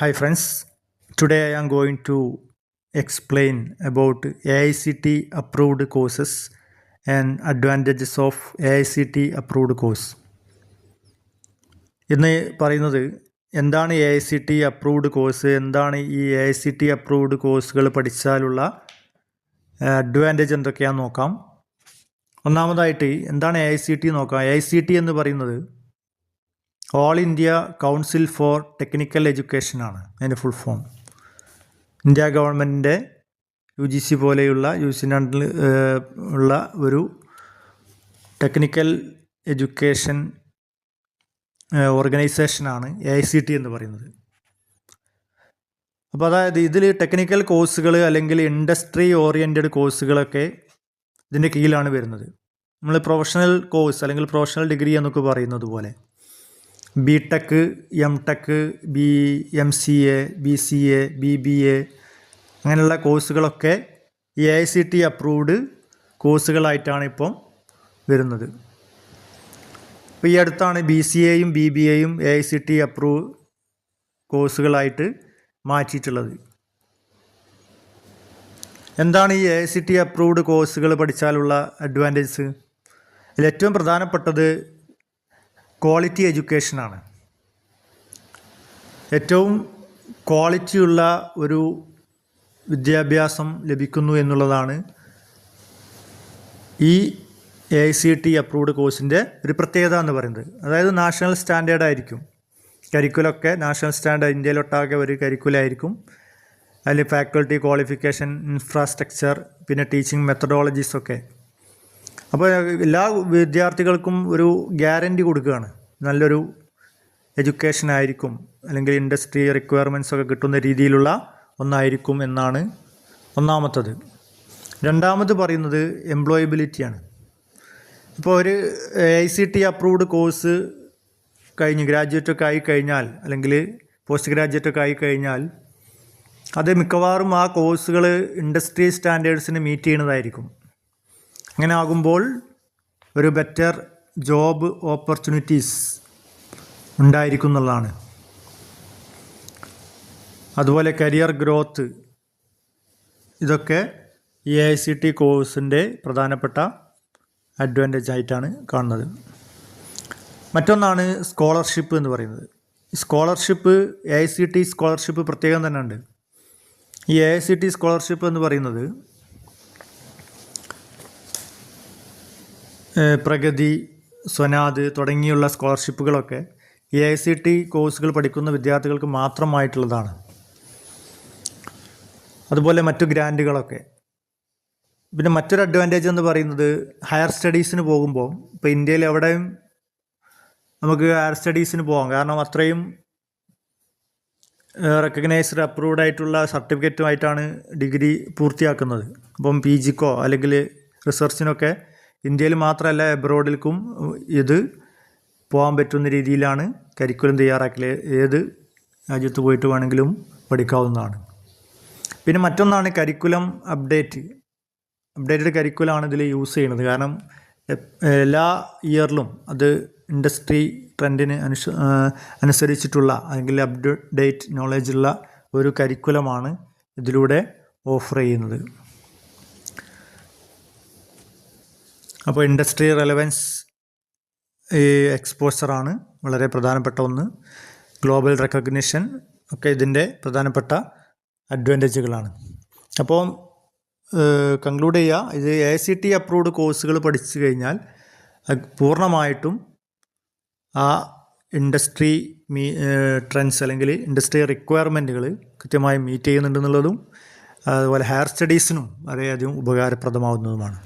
Hi friends, today I am going to explain about AICT approved courses and advantages of AICT approved course. ഇന്ന് പറയുന്നത് എന്താണ് A I C T approved course എന്താണ് ഈ A I C T approved കോഴ്സുകൾ പഠിച്ചാലുള്ള advantage എന്തൊക്കെയാണെന്ന് നോക്കാം. ഒന്നാമതായിട്ട് എന്താണ് എ ഐ സി ടി നോക്കാം. എ ഐ സി ടി എന്ന് പറയുന്നത് All India Council for Technical Education ആണ് അതിന്റെ ഫുൾ ഫോം ഇന്ത്യ ഗവൺമെന്റിന്റെ യു ജി സി പോലെയുള്ള യു സി അണ്ടറിൽ ഉള്ള ഒരു ടെക്നിക്കൽ എഡ്യൂക്കേഷൻ ഓർഗനൈസേഷനാണ് എ ഐ സി ടി എന്ന് പറയുന്നത്. അപ്പോൾ അതായത് ഇതിൽ ടെക്നിക്കൽ കോഴ്സുകൾ അല്ലെങ്കിൽ ഇൻഡസ്ട്രി ഓറിയന്റഡ് കോഴ്സുകളൊക്കെ ഇതിന്റെ കീഴിലാണ് വരുന്നത്. നമ്മൾ പ്രൊഫഷണൽ കോഴ്സ് അല്ലെങ്കിൽ പ്രൊഫഷണൽ ഡിഗ്രി എന്നൊക്കെ പറയുന്നത് പോലെ. B tech M tech B M C A B C A B B A അങ്ങനെയുള്ള കോഴ്സുകളൊക്കെ A I C T approved കോഴ്സുകളായിട്ടാണ് ഇപ്പം വരുന്നത്. ഇപ്പോൾ ഈ അടുത്താണ് ബി സി എയും ബി ബി എയും A I C T approve കോഴ്സുകളായിട്ട് മാറ്റിയിട്ടുള്ളത്. എന്താണ് ഈ A I C T approved കോഴ്സുകൾ പഠിച്ചാലുള്ള അഡ്വാന്റേജസ് ഇതിൽ ഏറ്റവും പ്രധാനപ്പെട്ടത് ക്വാളിറ്റി എഡ്യൂക്കേഷനാണ് ഏറ്റവും ക്വാളിറ്റിയുള്ള ഒരു വിദ്യാഭ്യാസം ലഭിക്കുന്നു എന്നുള്ളതാണ് ഈ A I C T approved കോഴ്സിന്റെ ഒരു പ്രത്യേകത എന്ന് പറയുന്നത്. അതായത് നാഷണൽ സ്റ്റാൻഡേർഡ് ആയിരിക്കും. കരിക്കുലൊക്കെ നാഷണൽ സ്റ്റാൻഡേർഡ് ഇന്ത്യയിലൊട്ടാകെ ഒരു കരിക്കുലായിരിക്കും അതിൽ ഫാക്കൾട്ടി ക്വാളിഫിക്കേഷൻ ഇൻഫ്രാസ്ട്രക്ചർ പിന്നെ ടീച്ചിങ് മെത്തഡോളജീസൊക്കെ അപ്പോൾ എല്ലാ വിദ്യാർത്ഥികൾക്കും ഒരു ഗ്യാരണ്ടി കൊടുക്കുകയാണ്. നല്ലൊരു എഡ്യൂക്കേഷൻ ആയിരിക്കും അല്ലെങ്കിൽ ഇൻഡസ്ട്രി റിക്വയർമെന്റ്സ് ഒക്കെ കിട്ടുന്ന രീതിയിലുള്ള ഒന്നായിരിക്കും എന്നാണ് ഒന്നാമത്തത്. രണ്ടാമത് പറയുന്നത് എംപ്ലോയബിലിറ്റിയാണ് ഇപ്പോൾ ഒരു I C T approved course കഴിഞ്ഞ് ഗ്രാജുവേറ്റ് ഒക്കെ ആയി കഴിഞ്ഞാൽ അല്ലെങ്കിൽ പോസ്റ്റ് ഗ്രാജുവേറ്റ് ഒക്കെ ആയി കഴിഞ്ഞാൽ അത് മിക്കവാറും ആ കോഴ്സുകൾ ഇൻഡസ്ട്രി സ്റ്റാൻഡേർഡ്സിന് മീറ്റ് ചെയ്യുന്നതായിരിക്കും. അങ്ങനെ ആകുമ്പോൾ ഒരു ബെറ്റർ ജോബ് ഓപ്പർച്യൂണിറ്റീസ് ഉണ്ടായിരിക്കും എന്നുള്ളതാണ്. അതുപോലെ കരിയർ ഗ്രോത്ത് ഇതൊക്കെ ഈ ഐ സി ടി കോഴ്സിന്റെ പ്രധാനപ്പെട്ട അഡ്വാന്റേജ് ആയിട്ടാണ് കാണുന്നത്. മറ്റൊന്നാണ് സ്കോളർഷിപ്പ് എന്ന് പറയുന്നത്. Scholarship A I C T scholarship പ്രത്യേകം തന്നെ ഉണ്ട് ഈ A I C T scholarship എന്ന് പറയുന്നത് പ്രഗതി സ്വനാദ് തുടങ്ങിയുള്ള സ്കോളർഷിപ്പുകളൊക്കെ എ ഐ സി ടി കോഴ്സുകൾ പഠിക്കുന്ന വിദ്യാർത്ഥികൾക്ക് മാത്രമായിട്ടുള്ളതാണ്. അതുപോലെ മറ്റു ഗ്രാൻഡുകളൊക്കെ പിന്നെ മറ്റൊരു അഡ്വാന്റേജ് എന്ന് പറയുന്നത് ഹയർ സ്റ്റഡീസിന് പോകുമ്പോൾ ഇപ്പോൾ ഇന്ത്യയിൽ എവിടെയും നമുക്ക് ഹയർ സ്റ്റഡീസിന് പോകാം കാരണം അത്രയും റെക്കഗ്നൈസ്ഡ് അപ്രൂവ്ഡ് ആയിട്ടുള്ള സർട്ടിഫിക്കറ്റുമായിട്ടാണ് ഡിഗ്രി പൂർത്തിയാക്കുന്നത്. അപ്പം പി ജിക്കോ അല്ലെങ്കിൽ റിസർച്ചിനൊക്കെ ഇന്ത്യയിൽ മാത്രമല്ല എബ്രോഡിൽക്കും ഇത് പോകാൻ പറ്റുന്ന രീതിയിലാണ് കരിക്കുലം തയ്യാറാക്കൽ ഏത് രാജ്യത്ത് പോയിട്ട് വേണമെങ്കിലും പഠിക്കാവുന്നതാണ്. പിന്നെ മറ്റൊന്നാണ് കരിക്കുലം അപ്ഡേറ്റ് അപ്ഡേറ്റഡ് കരിക്കുലമാണ് ഇതിൽ യൂസ് ചെയ്യുന്നത്. കാരണം എല്ലാ ഇയറിലും അത് ഇൻഡസ്ട്രി ട്രെൻഡിന് അനുസ അനുസരിച്ചിട്ടുള്ള അല്ലെങ്കിൽ അപ്ഡേറ്റ് നോളജുള്ള ഒരു കരിക്കുലമാണ് ഇതിലൂടെ ഓഫർ ചെയ്യുന്നത്. അപ്പോൾ ഇൻഡസ്ട്രി റെലവൻസ് ഈ എക്സ്പോസറാണ് വളരെ പ്രധാനപ്പെട്ട ഒന്ന്. ഗ്ലോബൽ റെക്കഗ്നിഷൻ ഒക്കെ ഇതിന്റെ പ്രധാനപ്പെട്ട അഡ്വാന്റേജുകളാണ്. അപ്പോൾ കൺക്ലൂഡ് ചെയ്യുക ഇത് എ സി ടി അപ്രൂവ്ഡ് കോഴ്സുകൾ പഠിച്ചു കഴിഞ്ഞാൽ പൂർണമായിട്ടും ആ ഇൻഡസ്ട്രി മീ ട്രെൻഡ്സ് അല്ലെങ്കിൽ ഇൻഡസ്ട്രി റിക്വയർമെന്റുകൾ കൃത്യമായി മീറ്റ് ചെയ്യുന്നുണ്ടെന്നുള്ളതും അതുപോലെ ഹയർ സ്റ്റഡീസിനും വളരെയധികം ഉപകാരപ്രദമാവുന്നതുമാണ്.